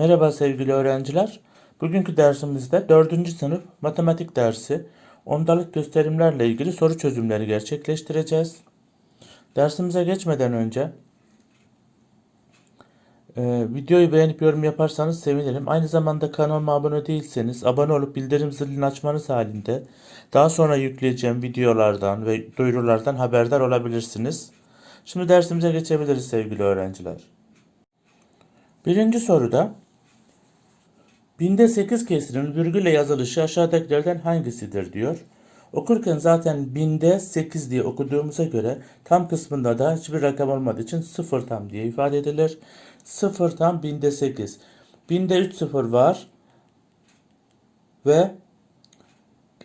Merhaba sevgili öğrenciler. Bugünkü dersimizde 4. sınıf matematik dersi ondalık gösterimlerle ilgili soru çözümleri gerçekleştireceğiz. Dersimize geçmeden önce e, videoyu beğenip yorum yaparsanız sevinirim. Aynı zamanda kanalıma abone değilseniz abone olup bildirim zilini açmanız halinde daha sonra yükleyeceğim videolardan ve duyurulardan haberdar olabilirsiniz. Şimdi dersimize geçebiliriz sevgili öğrenciler. Birinci soruda binde 8 kesrinin virgülle yazılışı aşağıdakilerden hangisidir diyor. Okurken zaten binde 8 diye okuduğumuza göre tam kısmında da hiçbir rakam olmadığı için 0 tam diye ifade edilir. 0 tam binde 8. Binde 3 sıfır var ve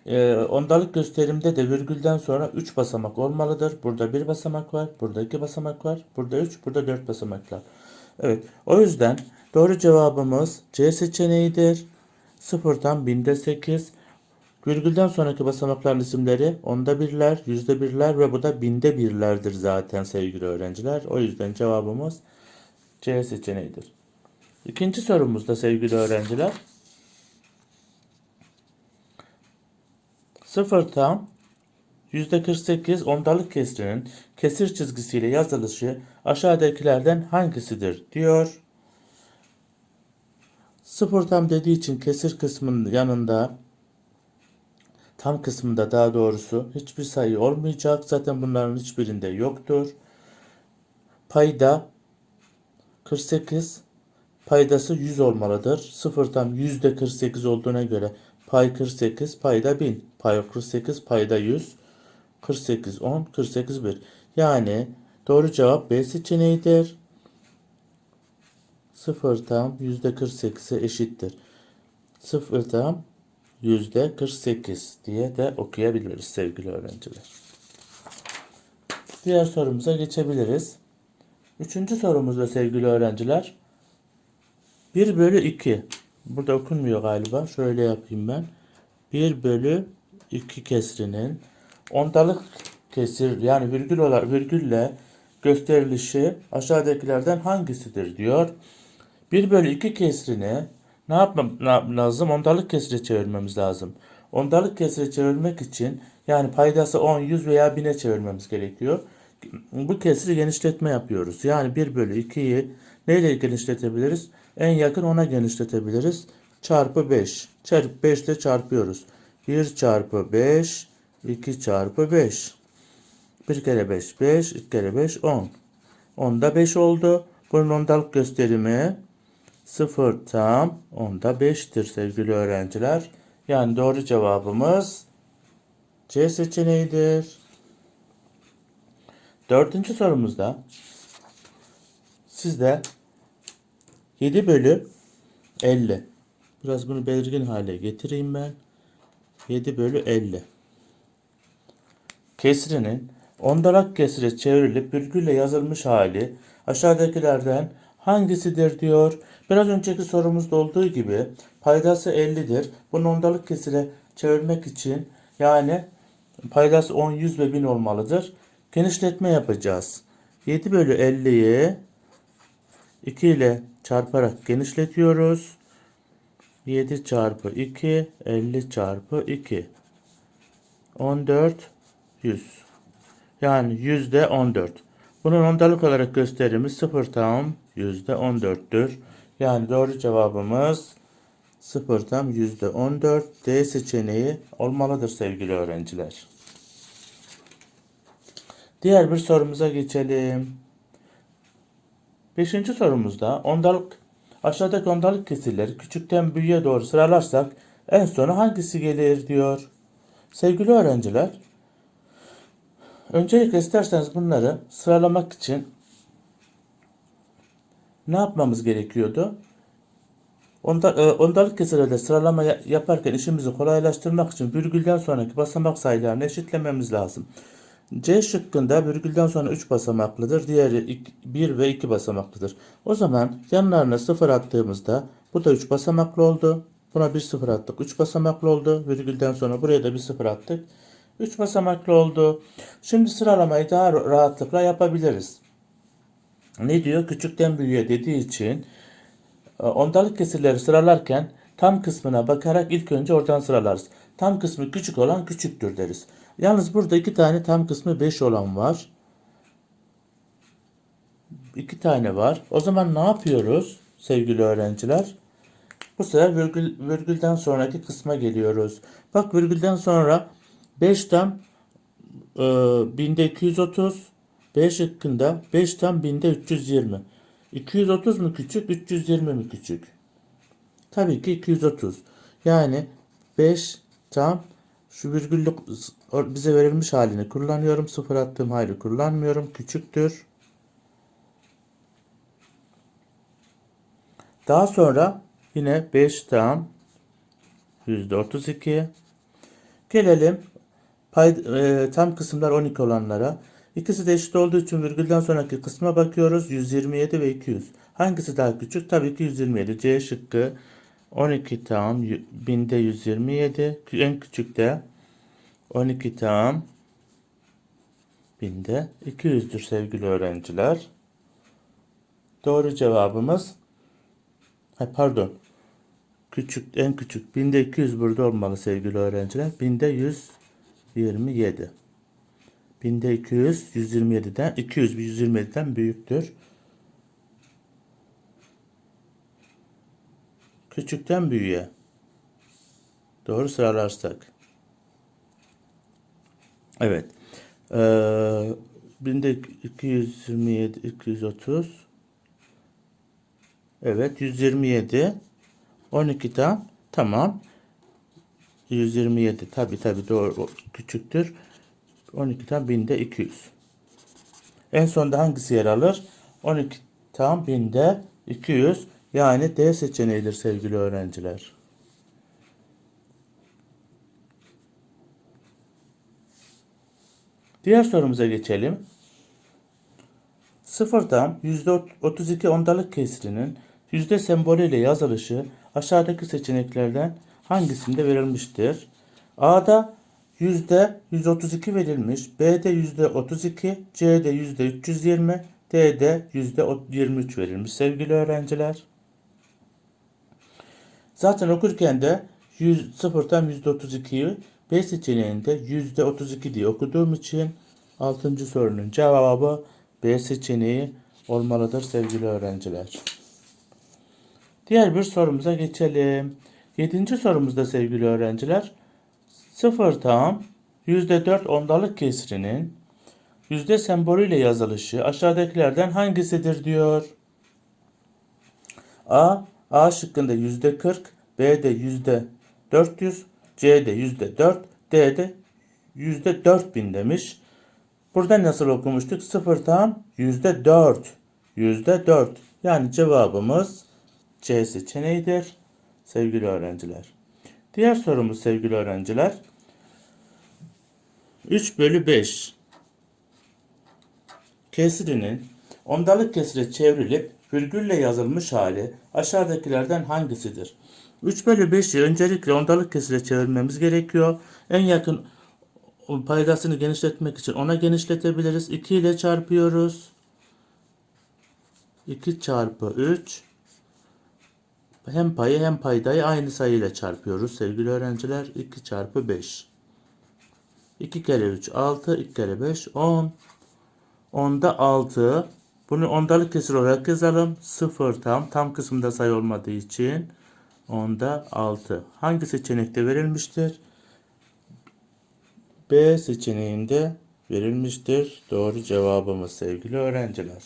e, ondalık gösterimde de virgülden sonra 3 basamak olmalıdır. Burada 1 basamak var, burada 2 basamak var, burada 3, burada 4 basamak var. Evet, o yüzden doğru cevabımız C seçeneğidir. Sıfırdan binde 8. Virgülden sonraki basamakların isimleri onda birler, yüzde birler ve bu da binde birlerdir zaten sevgili öğrenciler. O yüzden cevabımız C seçeneğidir. İkinci sorumuzda sevgili öğrenciler. Sıfır tam %48 ondalık kesrinin kesir çizgisiyle yazılışı aşağıdakilerden hangisidir diyor. Sıfır tam dediği için kesir kısmının yanında tam kısmında daha doğrusu hiçbir sayı olmayacak. Zaten bunların hiçbirinde yoktur. Payda 48 paydası 100 olmalıdır. Sıfır tam yüzde 48 olduğuna göre pay 48 payda 1000. Pay 48 payda 100. 48 10 48 1. Yani doğru cevap B seçeneğidir. 0 tam yüzde 48'e eşittir. 0 tam yüzde 48 diye de okuyabiliriz sevgili öğrenciler. Diğer sorumuza geçebiliriz. Üçüncü sorumuzda sevgili öğrenciler. 1 bölü 2. Burada okunmuyor galiba. Şöyle yapayım ben. 1 bölü 2 kesrinin ondalık kesir yani virgül olarak virgülle gösterilişi aşağıdakilerden hangisidir diyor. 1 bölü 2 kesrini ne yapmam lazım? Ondalık kesire çevirmemiz lazım. Ondalık kesire çevirmek için yani paydası 10, 100 veya 1000'e çevirmemiz gerekiyor. Bu kesiri genişletme yapıyoruz. Yani 1 bölü 2'yi neyle genişletebiliriz? En yakın ona genişletebiliriz. Çarpı 5. Çarpı 5 ile çarpıyoruz. 1 çarpı 5 2 çarpı 5. 1 kere 5 5, 2 kere 5 10. 10'da 5 oldu. Bunun ondalık gösterimi 0 tam 10'da 5'tir sevgili öğrenciler. Yani doğru cevabımız C seçeneğidir. Dördüncü sorumuzda sizde 7 bölü 50. Biraz bunu belirgin hale getireyim ben. 7 bölü 50 kesrinin ondalık kesire çevrilip virgülle yazılmış hali aşağıdakilerden hangisidir diyor. Biraz önceki sorumuzda olduğu gibi paydası 50'dir. Bunu ondalık kesire çevirmek için yani paydası 10, 100 ve 1000 olmalıdır. Genişletme yapacağız. 7 bölü 50'yi 2 ile çarparak genişletiyoruz. 7 çarpı 2 50 çarpı 2 14 100. Yani yüzde 14. Bunun ondalık olarak gösterimi 0 tam yüzde 14'tür. Yani doğru cevabımız 0 tam yüzde 14 D seçeneği olmalıdır sevgili öğrenciler. Diğer bir sorumuza geçelim. Beşinci sorumuzda ondalık aşağıdaki ondalık kesirleri küçükten büyüğe doğru sıralarsak en sona hangisi gelir diyor. Sevgili öğrenciler Öncelikle isterseniz bunları sıralamak için ne yapmamız gerekiyordu? Onda, e, ondalık kesirlerde sıralama yaparken işimizi kolaylaştırmak için virgülden sonraki basamak sayılarını eşitlememiz lazım. C şıkkında virgülden sonra 3 basamaklıdır. Diğeri 1 ve 2 basamaklıdır. O zaman yanlarına 0 attığımızda bu da 3 basamaklı oldu. Buna bir 0 attık. 3 basamaklı oldu. Virgülden sonra buraya da bir 0 attık. 3 basamaklı oldu. Şimdi sıralamayı daha rahatlıkla yapabiliriz. Ne diyor? Küçükten büyüğe dediği için e, ondalık kesirleri sıralarken tam kısmına bakarak ilk önce oradan sıralarız. Tam kısmı küçük olan küçüktür deriz. Yalnız burada iki tane tam kısmı 5 olan var. İki tane var. O zaman ne yapıyoruz sevgili öğrenciler? Bu sefer virgül, virgülden sonraki kısma geliyoruz. Bak virgülden sonra 5 tam e, binde 230 B şıkkında 5 tam binde 320. 230 mu küçük 320 mi küçük? Tabii ki 230. Yani 5 tam şu virgüllü bize verilmiş halini kullanıyorum. Sıfır attığım hali kullanmıyorum. Küçüktür. Daha sonra yine 5 tam %32. Gelelim pay, e, tam kısımlar 12 olanlara. İkisi de eşit olduğu için virgülden sonraki kısma bakıyoruz. 127 ve 200. Hangisi daha küçük? Tabii ki 127. C şıkkı 12 tam binde 127. En küçük de 12 tam binde 200'dür sevgili öğrenciler. Doğru cevabımız ha, pardon. Küçük en küçük binde 200 burada olmalı sevgili öğrenciler. Binde 127. Binde 200 127'den 200 127'den büyüktür. Küçükten büyüğe. Doğru sıralarsak. Evet. Ee, binde 227 230 Evet 127 12 tam tamam 127 tabi tabi doğru küçüktür 12 tam binde 200 en sonda hangisi yer alır? 12 tam binde 200 yani D seçeneğidir sevgili öğrenciler. Diğer sorumuza geçelim. 0 tam %32 ondalık kesrinin yüzde sembolüyle yazılışı aşağıdaki seçeneklerden hangisinde verilmiştir? A'da yüzde 132 verilmiş, B'de yüzde 32, C'de yüzde 320, D'de yüzde 23 verilmiş sevgili öğrenciler. Zaten okurken de 100, sıfırdan yüzde 32'yi B seçeneğinde yüzde 32 diye okuduğum için 6. sorunun cevabı B seçeneği olmalıdır sevgili öğrenciler. Diğer bir sorumuza geçelim. Yedinci sorumuzda sevgili öğrenciler 0 tam %4 ondalık kesrinin yüzde sembolüyle yazılışı aşağıdakilerden hangisidir diyor. A. A şıkkında yüzde 40, B'de yüzde 400, C'de yüzde 4, D'de yüzde 4000 demiş. Burada nasıl okumuştuk? 0 tam yüzde 4. Yüzde 4. Yani cevabımız C seçeneğidir sevgili öğrenciler. Diğer sorumuz sevgili öğrenciler. 3 bölü 5 kesrinin ondalık kesire çevrilip virgülle yazılmış hali aşağıdakilerden hangisidir? 3 bölü 5'i öncelikle ondalık kesire çevirmemiz gerekiyor. En yakın paydasını genişletmek için ona genişletebiliriz. 2 ile çarpıyoruz. 2 çarpı 3 hem payı hem paydayı aynı sayıyla çarpıyoruz sevgili öğrenciler. 2 çarpı 5. 2 kere 3 6, 2 kere 5 10. 10'da 6. Bunu ondalık kesir olarak yazalım. 0 tam. Tam kısımda sayı olmadığı için 10'da 6. Hangi seçenekte verilmiştir? B seçeneğinde verilmiştir. Doğru cevabımız sevgili öğrenciler.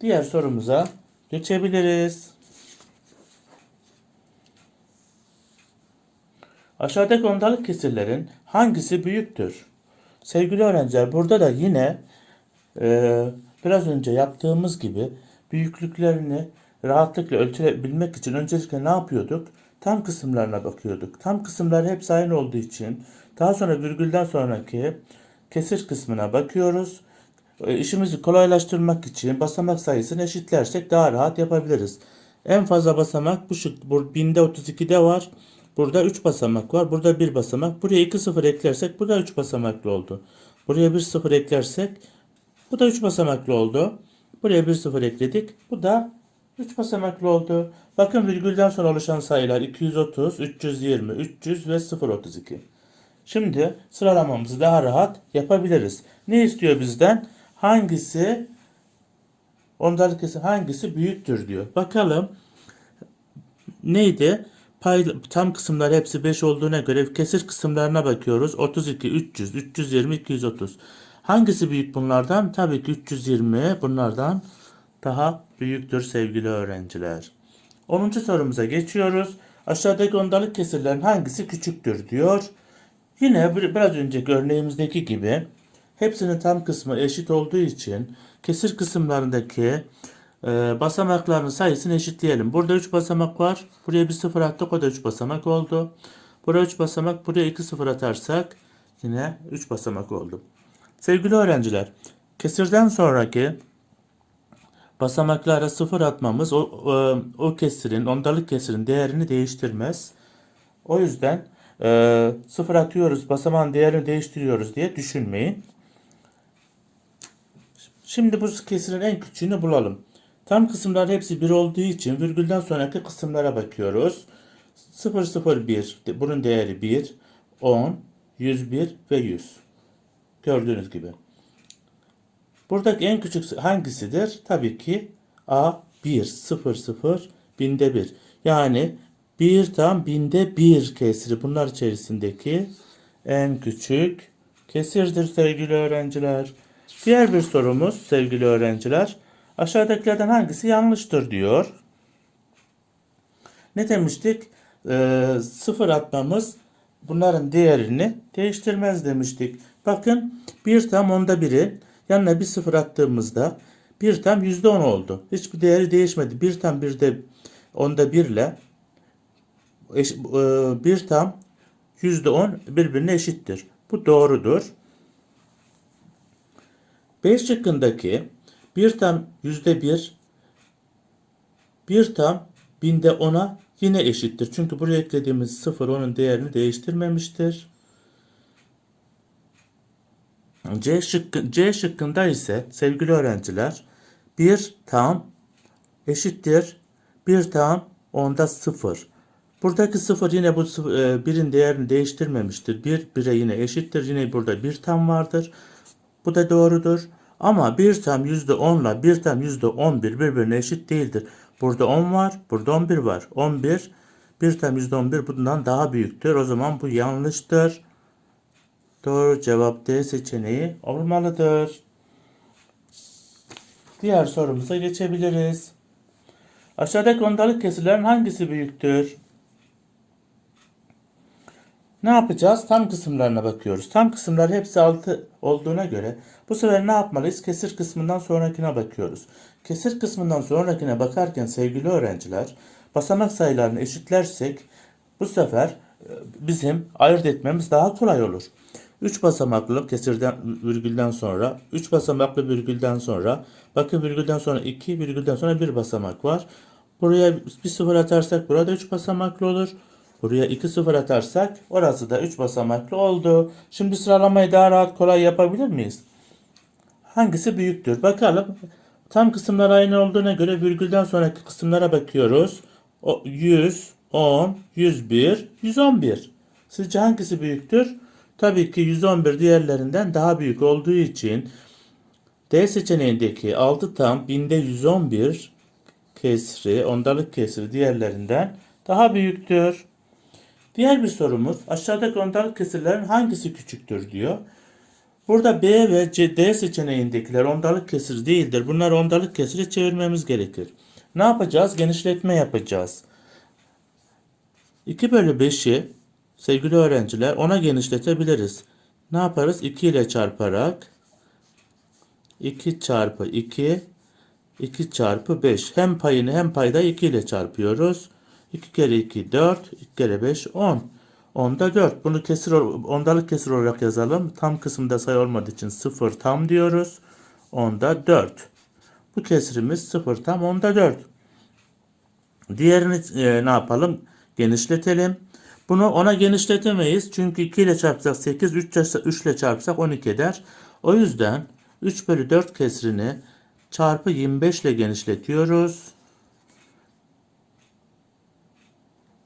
Diğer sorumuza geçebiliriz. Aşağıdaki ondalık kesirlerin hangisi büyüktür? Sevgili öğrenciler burada da yine e, biraz önce yaptığımız gibi büyüklüklerini rahatlıkla ölçebilmek için öncelikle ne yapıyorduk? Tam kısımlarına bakıyorduk. Tam kısımlar hepsi aynı olduğu için daha sonra virgülden sonraki kesir kısmına bakıyoruz. E, işimizi kolaylaştırmak için basamak sayısını eşitlersek daha rahat yapabiliriz. En fazla basamak bu şık bu binde 32'de var. Burada 3 basamak var. Burada 1 basamak. Buraya 2 sıfır eklersek bu da 3 basamaklı oldu. Buraya 1 sıfır eklersek bu da 3 basamaklı oldu. Buraya 1 sıfır ekledik. Bu da 3 basamaklı oldu. Bakın virgülden sonra oluşan sayılar 230, 320, 300 ve 032. Şimdi sıralamamızı daha rahat yapabiliriz. Ne istiyor bizden? Hangisi ondalık hangisi büyüktür diyor. Bakalım neydi? Pay, tam kısımlar hepsi 5 olduğuna göre kesir kısımlarına bakıyoruz. 32, 300, 320, 230. Hangisi büyük bunlardan? Tabii ki 320 bunlardan daha büyüktür sevgili öğrenciler. 10. sorumuza geçiyoruz. Aşağıdaki ondalık kesirlerin hangisi küçüktür diyor. Yine bir- biraz önceki örneğimizdeki gibi hepsinin tam kısmı eşit olduğu için kesir kısımlarındaki e, basamakların sayısını eşitleyelim. Burada 3 basamak var. Buraya bir sıfır attık. O da 3 basamak oldu. Buraya 3 basamak. Buraya 2 sıfır atarsak yine 3 basamak oldu. Sevgili öğrenciler, kesirden sonraki basamaklara sıfır atmamız o, o, o kesirin, ondalık kesirin değerini değiştirmez. O yüzden e, sıfır atıyoruz, basamağın değerini değiştiriyoruz diye düşünmeyin. Şimdi bu kesirin en küçüğünü bulalım. Tam kısımlar hepsi 1 olduğu için virgülden sonraki kısımlara bakıyoruz. 0, 0, 1. Bunun değeri 1, 10, 101 ve 100. Gördüğünüz gibi. Buradaki en küçük hangisidir? Tabii ki A 1 0 0 binde 1. Yani 1 tam binde 1 kesiri bunlar içerisindeki en küçük kesirdir sevgili öğrenciler. Diğer bir sorumuz sevgili öğrenciler. Aşağıdakilerden hangisi yanlıştır diyor. Ne demiştik? Ee, sıfır atmamız bunların değerini değiştirmez demiştik. Bakın bir tam onda biri yanına bir sıfır attığımızda bir tam yüzde on oldu. Hiçbir değeri değişmedi. Bir tam bir de onda bir ile eş- e, bir tam yüzde on birbirine eşittir. Bu doğrudur. B şıkkındaki bir tam yüzde bir bir tam binde ona yine eşittir. Çünkü buraya eklediğimiz sıfır onun değerini değiştirmemiştir. C, şıkkı, C şıkkında ise sevgili öğrenciler bir tam eşittir bir tam onda sıfır. Buradaki sıfır yine bu sıfır, e, birin değerini değiştirmemiştir. Bir bire yine eşittir. Yine burada bir tam vardır. Bu da doğrudur. Ama bir tam yüzde onla bir tam yüzde on bir birbirine eşit değildir. Burada 10 var, burada 11 var. 11, bir tam yüzde on bir bundan daha büyüktür. O zaman bu yanlıştır. Doğru cevap D seçeneği olmalıdır. Diğer sorumuza geçebiliriz. Aşağıdaki ondalık kesirlerin hangisi büyüktür? Ne yapacağız? Tam kısımlarına bakıyoruz. Tam kısımlar hepsi 6 olduğuna göre bu sefer ne yapmalıyız? Kesir kısmından sonrakine bakıyoruz. Kesir kısmından sonrakine bakarken sevgili öğrenciler basamak sayılarını eşitlersek bu sefer e, bizim ayırt etmemiz daha kolay olur. 3 basamaklı kesirden virgülden sonra 3 basamaklı virgülden sonra bakın virgülden sonra 2 virgülden sonra 1 basamak var. Buraya bir sıfır atarsak burada 3 basamaklı olur. Buraya 2 sıfır atarsak orası da 3 basamaklı oldu. Şimdi sıralamayı daha rahat kolay yapabilir miyiz? Hangisi büyüktür? Bakalım. Tam kısımlar aynı olduğuna göre virgülden sonraki kısımlara bakıyoruz. O 100, 10, 101, 111. Sizce hangisi büyüktür? Tabii ki 111 diğerlerinden daha büyük olduğu için D seçeneğindeki 6 tam binde 111 kesri, ondalık kesri diğerlerinden daha büyüktür. Diğer bir sorumuz aşağıdaki ondalık kesirlerin hangisi küçüktür diyor. Burada B ve C, D seçeneğindekiler ondalık kesir değildir. Bunları ondalık kesire çevirmemiz gerekir. Ne yapacağız? Genişletme yapacağız. 2 bölü 5'i sevgili öğrenciler ona genişletebiliriz. Ne yaparız? 2 ile çarparak 2 çarpı 2 2 çarpı 5. Hem payını hem payda 2 ile çarpıyoruz. 2 kere 2 4, 2 kere 5 10. Onda 4. Bunu kesir ondalık kesir olarak yazalım. Tam kısımda sayı olmadığı için 0 tam diyoruz. Onda 4. Bu kesirimiz 0 tam onda 4. Diğerini e, ne yapalım? Genişletelim. Bunu ona genişletemeyiz. Çünkü 2 ile çarpsak 8, 3, 3 ile çarpsak 12 eder. O yüzden 3 bölü 4 kesrini çarpı 25 ile genişletiyoruz.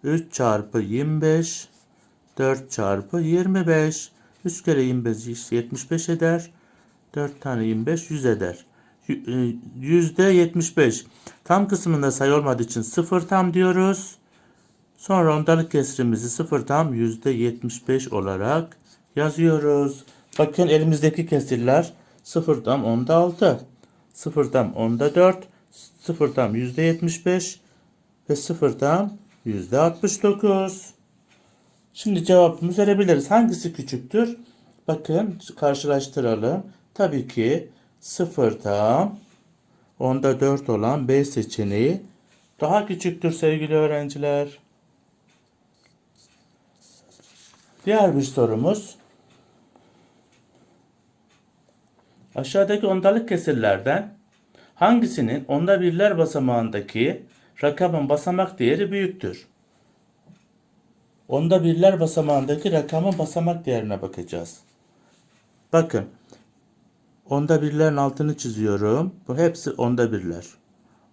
3 çarpı 25 4 çarpı 25 3 kere 25 75 eder. 4 tane 25 100 eder. E, Yüzde 75. Tam kısmında sayı olmadığı için sıfır tam diyoruz. Sonra ondalık kesrimizi sıfır tam yüzde 75 olarak yazıyoruz. Bakın elimizdeki kesirler sıfır tam onda 6, sıfır tam onda 4, sıfır tam yüzde 75 ve sıfır tam yüzde 69. Şimdi cevabımızı verebiliriz. Hangisi küçüktür? Bakın karşılaştıralım. Tabii ki sıfır tam onda 4 olan B seçeneği daha küçüktür sevgili öğrenciler. Diğer bir sorumuz. Aşağıdaki ondalık kesirlerden hangisinin onda birler basamağındaki rakamın basamak değeri büyüktür? Onda birler basamağındaki rakamın basamak değerine bakacağız. Bakın. Onda birlerin altını çiziyorum. Bu hepsi onda birler.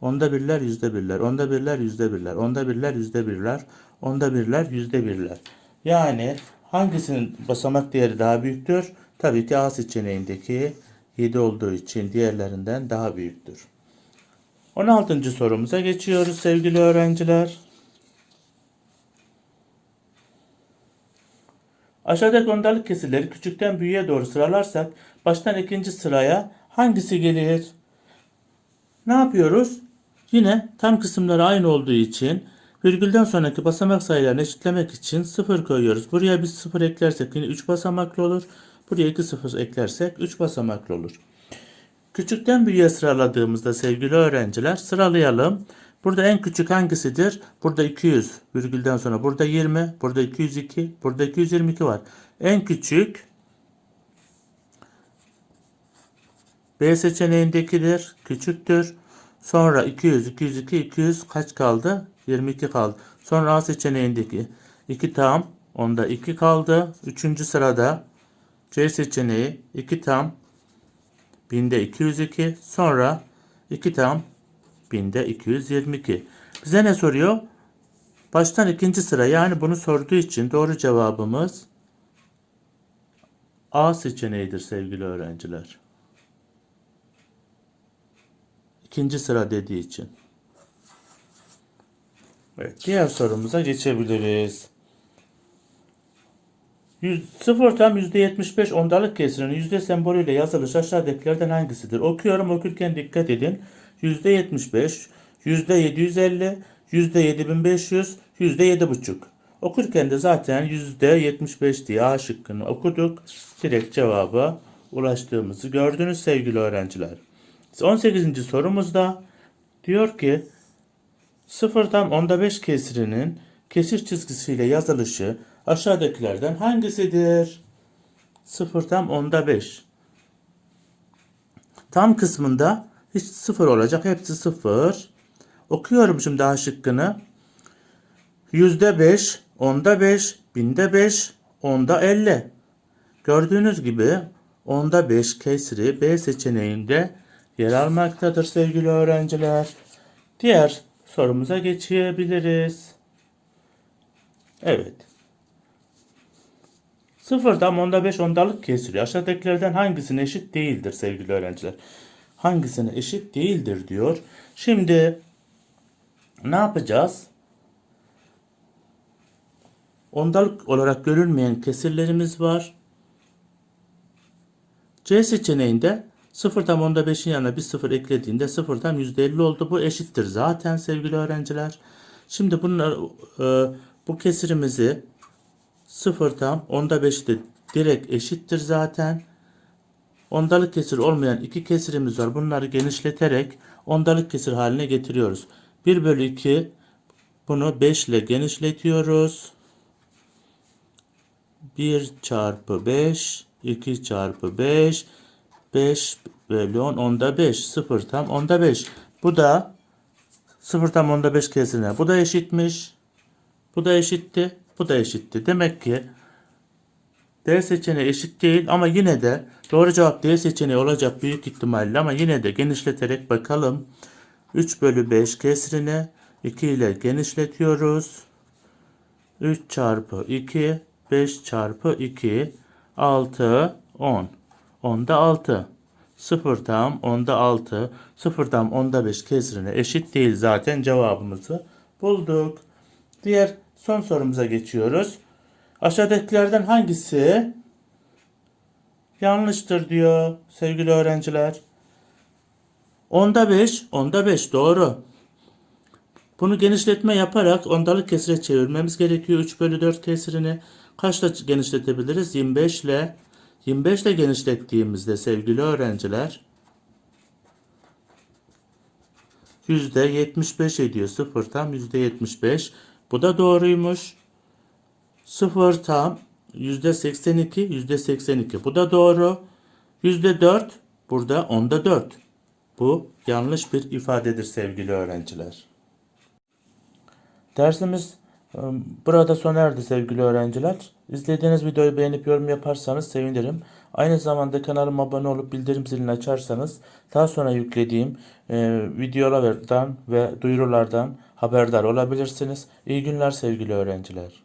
Onda birler yüzde birler. Onda birler yüzde birler. Onda birler yüzde birler. Onda birler yüzde birler. Yani hangisinin basamak değeri daha büyüktür? Tabii ki A seçeneğindeki 7 olduğu için diğerlerinden daha büyüktür. 16. sorumuza geçiyoruz sevgili öğrenciler. Aşağıdaki ondalık kesirleri küçükten büyüğe doğru sıralarsak baştan ikinci sıraya hangisi gelir? Ne yapıyoruz? Yine tam kısımları aynı olduğu için virgülden sonraki basamak sayılarını eşitlemek için 0 koyuyoruz. Buraya bir 0 eklersek yine 3 basamaklı olur. Buraya 2 0 eklersek 3 basamaklı olur. Küçükten büyüğe sıraladığımızda sevgili öğrenciler sıralayalım. Burada en küçük hangisidir? Burada 200 virgülden sonra burada 20, burada 202, burada 222 var. En küçük B seçeneğindekidir. Küçüktür. Sonra 200, 202, 200 kaç kaldı? 22 kaldı. Sonra A seçeneğindeki 2 tam. Onda 2 kaldı. Üçüncü sırada C seçeneği 2 tam. Binde 202. Sonra 2 tam. Binde 222. Bize ne soruyor? Baştan ikinci sıra yani bunu sorduğu için doğru cevabımız A seçeneğidir sevgili öğrenciler. İkinci sıra dediği için. Evet, diğer sorumuza geçebiliriz. 0 tam %75 ondalık kesirinin yüzde sembolüyle yazılış aşağıdakilerden hangisidir? Okuyorum okurken dikkat edin. %75, %750, %7500, %7,5. Okurken de zaten %75 diye A şıkkını okuduk. Direkt cevaba ulaştığımızı gördünüz sevgili öğrenciler. 18. sorumuzda diyor ki 0 tam onda 5 kesirinin kesir çizgisiyle yazılışı aşağıdakilerden hangisidir? 0 tam onda 5. Tam kısmında hiç 0 olacak. Hepsi 0. Okuyorum şimdi A şıkkını. Yüzde 5, onda 5, binde 5, onda 50. Gördüğünüz gibi onda 5 kesri B seçeneğinde yer almaktadır sevgili öğrenciler. Diğer sorumuza geçebiliriz. Evet. Sıfırdan onda 5 ondalık kesiliyor. Aşağıdakilerden hangisine eşit değildir sevgili öğrenciler? Hangisine eşit değildir diyor. Şimdi ne yapacağız? Ondalık olarak görülmeyen kesirlerimiz var. C seçeneğinde 0 tam onda 5'in yanına bir 0 eklediğinde 0 tam %50 oldu. Bu eşittir zaten sevgili öğrenciler. Şimdi bunlar e, bu kesirimizi 0 tam onda 5'te direkt eşittir zaten. Ondalık kesir olmayan iki kesirimiz var. Bunları genişleterek ondalık kesir haline getiriyoruz. 1 bölü 2 bunu 5 ile genişletiyoruz. 1 çarpı 5 2 çarpı 5 5 bölü 10 onda 5 0 tam onda 5 bu da 0 tam onda 5 kesirine bu da eşitmiş bu da eşitti bu da eşitti demek ki D seçeneği eşit değil ama yine de doğru cevap D seçeneği olacak büyük ihtimalle ama yine de genişleterek bakalım 3 bölü 5 kesrine 2 ile genişletiyoruz 3 çarpı 2, 5 çarpı 2, 6, 10. 10'da 6. 0 tam 10'da 6. 0 tam 10'da 5 kesrine eşit değil zaten cevabımızı bulduk. Diğer son sorumuza geçiyoruz. Aşağıdakilerden hangisi yanlıştır diyor sevgili öğrenciler. Onda 5, onda 5 doğru. Bunu genişletme yaparak ondalık kesire çevirmemiz gerekiyor. 3 bölü 4 kesirini kaçla genişletebiliriz? 25 ile 25 ile genişlettiğimizde sevgili öğrenciler %75 ediyor. 0 tam %75. Bu da doğruymuş. 0 tam %82 %82. Bu da doğru. %4 burada onda 4. Bu yanlış bir ifadedir sevgili öğrenciler. Dersimiz e, burada sona erdi sevgili öğrenciler. İzlediğiniz videoyu beğenip yorum yaparsanız sevinirim. Aynı zamanda kanalıma abone olup bildirim zilini açarsanız daha sonra yüklediğim e, videolardan ve duyurulardan haberdar olabilirsiniz. İyi günler sevgili öğrenciler.